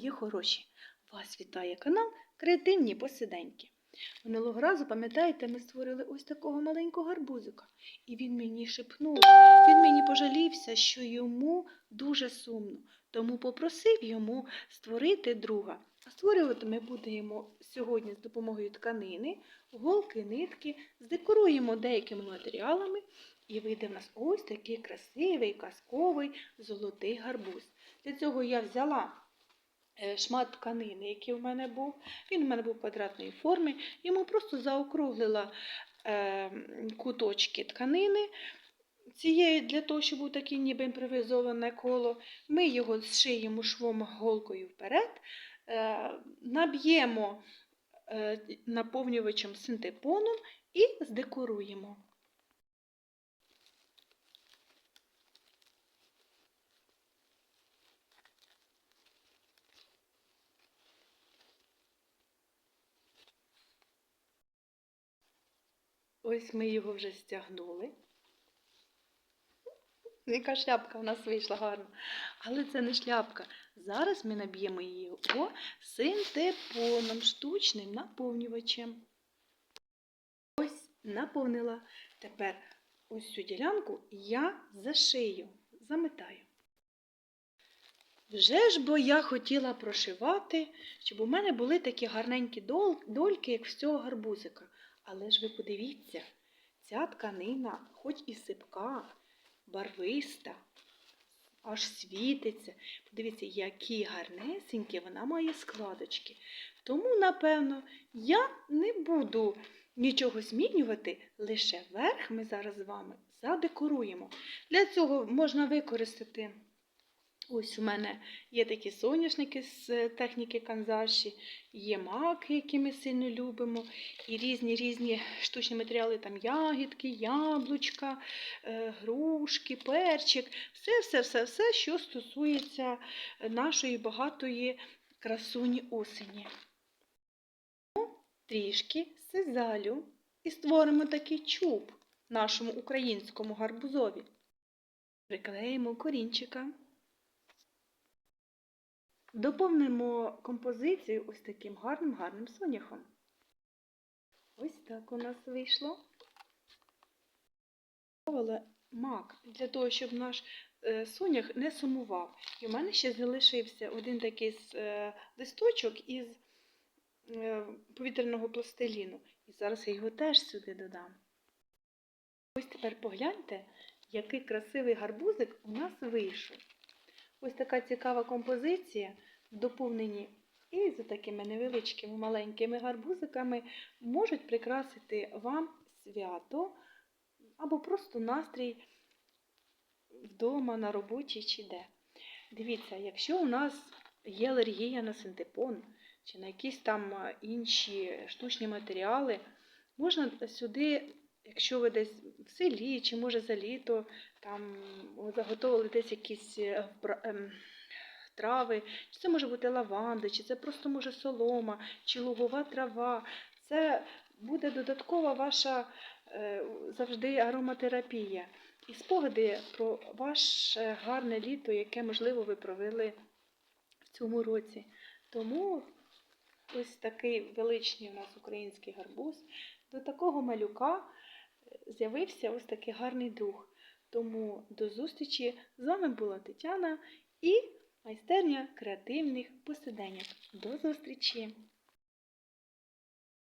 Є хороші. Вас вітає канал Креативні посиденьки. Минулого разу, пам'ятаєте, ми створили ось такого маленького гарбузика. І він мені шепнув, він мені пожалівся, що йому дуже сумно, тому попросив йому створити друга. А створювати ми будемо сьогодні з допомогою тканини, голки, нитки, здекоруємо деякими матеріалами, і вийде в нас ось такий красивий, казковий золотий гарбуз. Для цього я взяла шмат тканини, який в мене був. Він у мене був квадратної форми. Йому просто заокруглила е, куточки тканини. Цієї для того, щоб був такий ніби імпровізоване коло, ми його зшиємо швом голкою вперед, е, наб'ємо е, наповнювачем синтепоном і здекоруємо. Ось ми його вже стягнули. Яка шляпка у нас вийшла гарна. Але це не шляпка. Зараз ми наб'ємо її синтепоном, штучним наповнювачем. Ось наповнила. Тепер ось цю ділянку я зашию, заметаю. Вже ж бо я хотіла прошивати, щоб у мене були такі гарненькі дольки, як з цього гарбузика. Але ж ви подивіться, ця тканина, хоч і сипка, барвиста, аж світиться. Подивіться, які гарнесенькі вона має складочки. Тому, напевно, я не буду нічого змінювати, лише верх ми зараз з вами задекоруємо. Для цього можна використати. Ось у мене є такі соняшники з е, техніки канзаші, є маки, які ми сильно любимо, і різні різні штучні матеріали, там ягідки, яблучка, е, грушки, перчик, все, все, все, все, що стосується нашої багатої красуні осені. Ну, Трішки сизалю і створимо такий чуб нашому українському гарбузові. Приклеїмо корінчика. Доповнимо композицію ось таким гарним гарним соняхом. Ось так у нас вийшло. Мак для того, щоб наш е, сонях не сумував. І в мене ще залишився один такий е, листочок із е, повітряного пластиліну. І зараз я його теж сюди додам. Ось тепер погляньте, який красивий гарбузик у нас вийшов. Ось така цікава композиція в доповненні і за такими невеличкими маленькими гарбузиками можуть прикрасити вам свято або просто настрій вдома, на роботі чи де. Дивіться, якщо у нас є алергія на синтепон чи на якісь там інші штучні матеріали, можна сюди, якщо ви десь в селі чи може за літо там заготовили десь якісь е, ем, трави, чи це може бути лаванда, чи це просто може солома, чи лугова трава. Це буде додаткова ваша е, завжди ароматерапія. І спогади про ваше гарне літо, яке, можливо, ви провели в цьому році. Тому ось такий величний у нас український гарбуз. До такого малюка е, з'явився ось такий гарний друг. Тому до зустрічі. З вами була Тетяна і майстерня креативних посиденьок. До зустрічі!